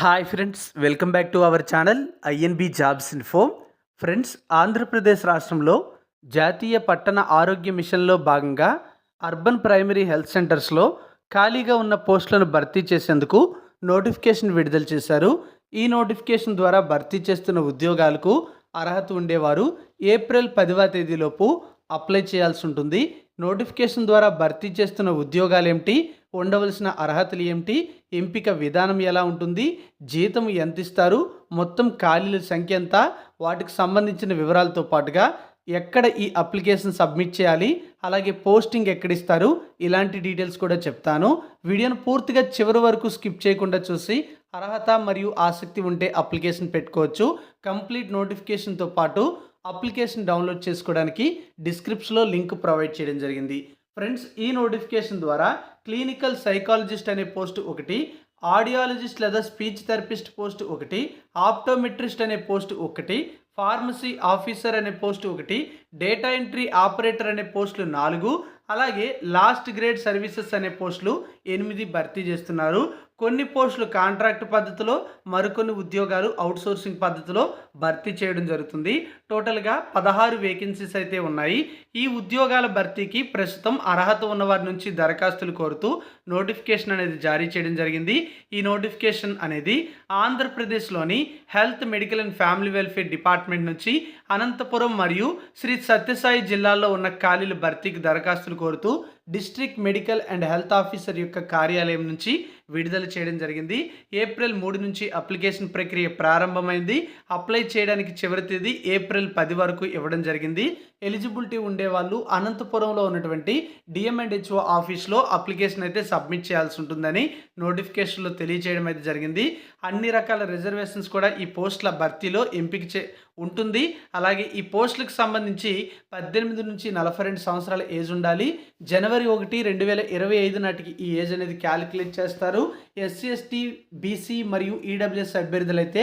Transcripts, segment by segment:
Hi friends welcome back to our channel INB jobs info friends Andhra Pradesh రాష్ట్రంలో జాతీయ పట్టణ ఆరోగ్య మిషన్లో భాగంగా అర్బన్ ప్రైమరీ హెల్త్ సెంటర్స్లో ఖాళీగా ఉన్న పోస్టులను భర్తీ చేసేందుకు నోటిఫికేషన్ విడుదల చేశారు. ఈ నోటిఫికేషన్ ద్వారా భర్తీ చేస్తున్న ఉద్యోగాలకు అర్హత ఉండేవారు. ఏప్రిల్ పదివ తేదీలోపు అప్లై చేయాల్సి ఉంటుంది. నోటిఫికేషన్ ద్వారా భర్తీ చేస్తున్న ఉద్యోగాలు ఏమిటి ఉండవలసిన అర్హతలు ఏమిటి? ఎంపిక విధానం ఎలా ఉంటుంది? జీతం ఎంత ఇస్తారు? మొత్తం ఖాళీల సంఖ్య ఎంత? వాటికి సంబంధించిన వివరాలతో పాటుగా ఎక్కడ ఈ అప్లికేషన్ సబ్మిట్ చేయాలి? అలాగే పోస్టింగ్ ఎక్కడ ఇస్తారు? ఇలాంటి డీటెయిల్స్ కూడా చెప్తాను. వీడియోను పూర్తిగా చివరి వరకు స్కిప్ చేయకుండా చూసి అర్హత మరియు ఆసక్తి ఉంటే అప్లికేషన్ పెట్టుకోవచ్చు. కంప్లీట్ నోటిఫికేషన్తో పాటు అప్లికేషన్ డౌన్లోడ్ చేసుకోవడానికి డిస్క్రిప్షన్లో లింక్ ప్రొవైడ్ చేయడం జరిగింది. ఫ్రెండ్స్ ఈ నోటిఫికేషన్ ద్వారా క్లినికల్ సైకాలజిస్ట్ అనే పోస్ట్ ఒకటి ఆడియాలజిస్ట్ లేదా స్పీచ్ థెరపిస్ట్ పోస్ట్ ఒకటి ఆప్టోమెట్రిస్ట్ అనే పోస్ట్ ఒకటి ఫార్మసీ ఆఫీసర్ అనే పోస్ట్ ఒకటి డేటా ఎంట్రీ ఆపరేటర్ అనే పోస్టులు నాలుగు అలాగే లాస్ట్ గ్రేడ్ సర్వీసెస్ అనే పోస్టులు ఎనిమిది భర్తీ చేస్తున్నారు. కొన్ని పోస్టులు కాంట్రాక్ట్ పద్ధతిలో మరికొన్ని ఉద్యోగాలు అవుట్సోర్సింగ్ పద్ధతిలో భర్తీ చేయడం జరుగుతుంది. టోటల్గా పదహారు వేకెన్సీస్ అయితే ఉన్నాయి. ఈ ఉద్యోగాల భర్తీకి ప్రస్తుతం అర్హత ఉన్నవారి నుంచి దరఖాస్తులు కోరుతూ నోటిఫికేషన్ అనేది జారీ చేయడం జరిగింది. ఈ నోటిఫికేషన్ అనేది ఆంధ్రప్రదేశ్లోని health medical and family welfare department నుంచి అనంతపురం మరియు శ్రీ సత్యసాయి జిల్లాలో ఉన్న ఖాళీల భర్తీకి దరఖాస్తులు కోరుతూ district medical and health officer యొక్క కార్యాలయం నుంచి విడుదల చేయడం జరిగింది. ఏప్రిల్ మూడు నుంచి అప్లికేషన్ ప్రక్రియ ప్రారంభమైంది. అప్లై చేయడానికి చివరి తేదీ ఏప్రిల్ పది వరకు ఇవ్వడం జరిగింది. ఎలిజిబిలిటీ ఉండే వాళ్ళు అనంతపురంలో ఉన్నటువంటి డిఎంఎండ్హెచ్ఓ ఆఫీస్లో అప్లికేషన్ అయితే సబ్మిట్ చేయాల్సి ఉంటుందని నోటిఫికేషన్లో తెలియజేయడం అయితే జరిగింది. అన్ని రకాల రిజర్వేషన్స్ కూడా ఈ పోస్టుల భర్తీలో ఎంపిక చే ఉంటుంది. అలాగే ఈ పోస్టులకు సంబంధించి పద్దెనిమిది నుంచి నలభై రెండు సంవత్సరాల ఏజ్ ఉండాలి. జనవరి ఒకటి రెండు వేల ఇరవై ఐదు నాటికి ఈ ఏజ్ అనేది క్యాలిక్యులేట్ చేస్తారు. ఎస్సీ ఎస్టీ బీసీ మరియు ఈడబ్ల్యూఎస్ అభ్యర్థులు అయితే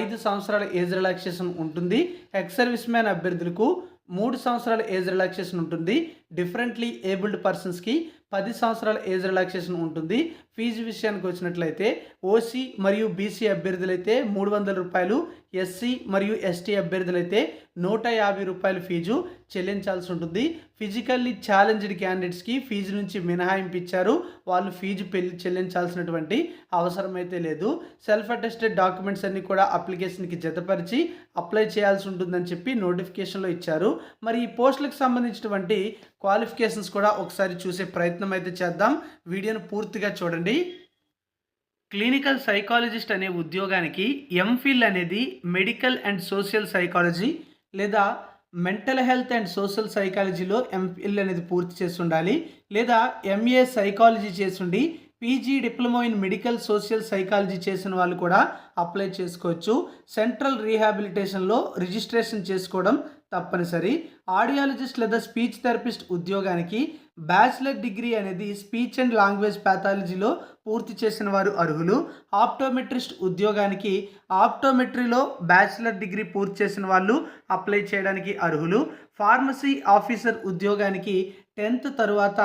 ఐదు సంవత్సరాల ఏజ్ రిలాక్సేషన్ ఉంటుంది. ఎక్స్ సర్వీస్ మ్యాన్ అభ్యర్థులకు మూడు సంవత్సరాల ఏజ్ రిలాక్సేషన్ ఉంటుంది. డిఫరెంట్లీ ఏబుల్డ్ పర్సన్స్కి పది సంవత్సరాల ఏజ్ రిలాక్సేషన్ ఉంటుంది. ఫీజు విషయానికి వచ్చినట్లయితే ఓసీ మరియు బీసీ అభ్యర్థులైతే మూడు వందల రూపాయలు ఎస్సీ మరియు ఎస్టీ అభ్యర్థులైతే నూట యాభై రూపాయల ఫీజు చెల్లించాల్సి ఉంటుంది. ఫిజికల్లీ ఛాలెంజ్డ్ క్యాండిడేట్స్కి ఫీజు నుంచి మినహాయింపు ఇచ్చారు వాళ్ళు ఫీజు పెళ్ళి చెల్లించాల్సినటువంటి అవసరం అయితే లేదు. సెల్ఫ్ అటెస్టెడ్ డాక్యుమెంట్స్ అన్ని కూడా అప్లికేషన్కి జతపరిచి అప్లై చేయాల్సి ఉంటుందని చెప్పి నోటిఫికేషన్లో ఇచ్చారు. మరి ఈ పోస్టులకు సంబంధించినటువంటి క్వాలిఫికేషన్స్ కూడా ఒకసారి చూసే ప్రయత్నం అయితే చేద్దాం. వీడియోను పూర్తిగా చూడండి. క్లినికల్ సైకాలజిస్ట్ అనే ఉద్యోగానికి ఎంఫిల్ అనేది మెడికల్ అండ్ సోషల్ సైకాలజీ లేదా మెంటల్ హెల్త్ అండ్ సోషల్ సైకాలజీలో ఎంఫిల్ అనేది పూర్తి చేసి ఉండాలి. లేదా MA psychology చేసిండి PG diploma in medical social psychology చేసిన వాళ్ళు కూడా అప్లై చేసుకోవచ్చు. సెంట్రల్ రీహాబిలిటేషన్లో రిజిస్ట్రేషన్ చేసుకోవడం తప్పనిసరి. ఆడియాలజిస్ట్ లేదా స్పీచ్ థెరపిస్ట్ ఉద్యోగానికి బ్యాచిలర్ డిగ్రీ అనేది స్పీచ్ అండ్ లాంగ్వేజ్ ప్యాథాలజీలో పూర్తి చేసిన వారు అర్హులు. ఆప్టోమెట్రిస్ట్ ఉద్యోగానికి ఆప్టోమెట్రీలో బ్యాచిలర్ డిగ్రీ పూర్తి చేసిన వాళ్ళు అప్లై చేయడానికి అర్హులు. ఫార్మసీ ఆఫీసర్ ఉద్యోగానికి టెన్త్ తర్వాత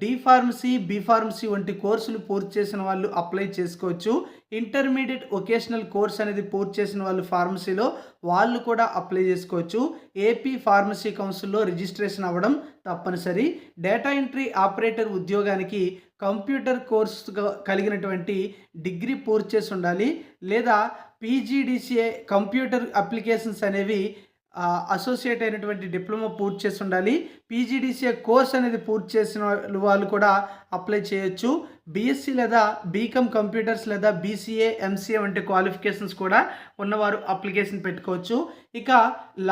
డి ఫార్మసీ బి ఫార్మసీ వంటి కోర్సులు పూర్తి చేసిన వాళ్ళు అప్లై చేసుకోవచ్చు. ఇంటర్మీడియట్ వొకేషనల్ కోర్స్ అనేది పూర్తి చేసిన వాళ్ళు ఫార్మసీలో వాళ్ళు కూడా అప్లై చేసుకోవచ్చు. ఏపీ ఫార్మసీ కౌన్సిల్లో రిజిస్ట్రేషన్ అవ్వడం తప్పనిసరి. డేటా ఎంట్రీ ఆపరేటర్ ఉద్యోగానికి కంప్యూటర్ కోర్సు కలిగినటువంటి డిగ్రీ పూర్తి చేసి ఉండాలి. లేదా పీజీడీసీఏ కంప్యూటర్ అప్లికేషన్స్ అనేవి అసోసియేట్ అయినటువంటి డిప్లొమా పూర్తి చేసి ఉండాలి. పీజీడీసీఏ కోర్స్ అనేది పూర్తి చేసిన వాళ్ళు కూడా అప్లై చేయొచ్చు. బీఎస్సీ లేదా బీకామ్ కంప్యూటర్స్ లేదా బీసీఏ ఎంసీఏ వంటి క్వాలిఫికేషన్స్ కూడా ఉన్నవారు అప్లికేషన్ పెట్టుకోవచ్చు. ఇక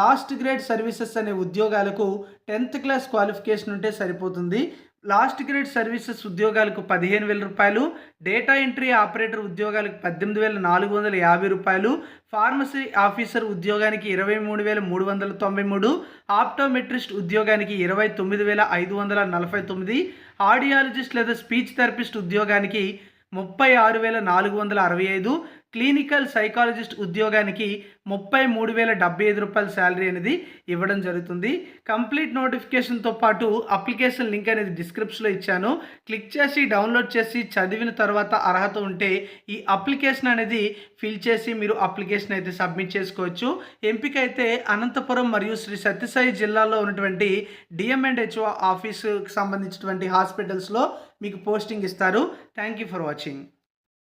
లాస్ట్ గ్రేడ్ సర్వీసెస్ అనే ఉద్యోగాలకు టెన్త్ క్లాస్ క్వాలిఫికేషన్ ఉంటే సరిపోతుంది. లాస్ట్ గ్రేడ్ సర్వీసెస్ ఉద్యోగాలకు పదిహేను వేల రూపాయలు డేటా ఎంట్రీ ఆపరేటర్ ఉద్యోగాలకు పద్దెనిమిది వేల నాలుగు వందల యాభై రూపాయలు ఫార్మసీ ఆఫీసర్ ఉద్యోగానికి ఇరవై మూడు వేల మూడు వందల తొంభై మూడు ఆప్టోమెట్రిస్ట్ ఉద్యోగానికి ఇరవై తొమ్మిది వేల ఐదు వందల నలభై తొమ్మిది ఆడియాలజిస్ట్ లేదా స్పీచ్ థెరపిస్ట్ ఉద్యోగానికి ముప్పై ఆరు వేల నాలుగు వందల అరవై ఐదు క్లినికల్ సైకాలజిస్ట్ ఉద్యోగానికి ముప్పై మూడు వేల డెబ్బై ఐదు రూపాయల శాలరీ అనేది ఇవ్వడం జరుగుతుంది. కంప్లీట్ నోటిఫికేషన్తో పాటు అప్లికేషన్ లింక్ అనేది డిస్క్రిప్షన్లో ఇచ్చాను. క్లిక్ చేసి డౌన్లోడ్ చేసి చదివిన తర్వాత అర్హత ఉంటే ఈ అప్లికేషన్ అనేది ఫిల్ చేసి మీరు అప్లికేషన్ అయితే సబ్మిట్ చేసుకోవచ్చు. ఎంపిక అయితే అనంతపురం మరియు శ్రీ సత్యసాయి జిల్లాలో ఉన్నటువంటి డిఎం అండ్ హెచ్ఓ ఆఫీసుకి సంబంధించినటువంటి హాస్పిటల్స్లో మీకు పోస్టింగ్ ఇస్తారు. Thank you for watching.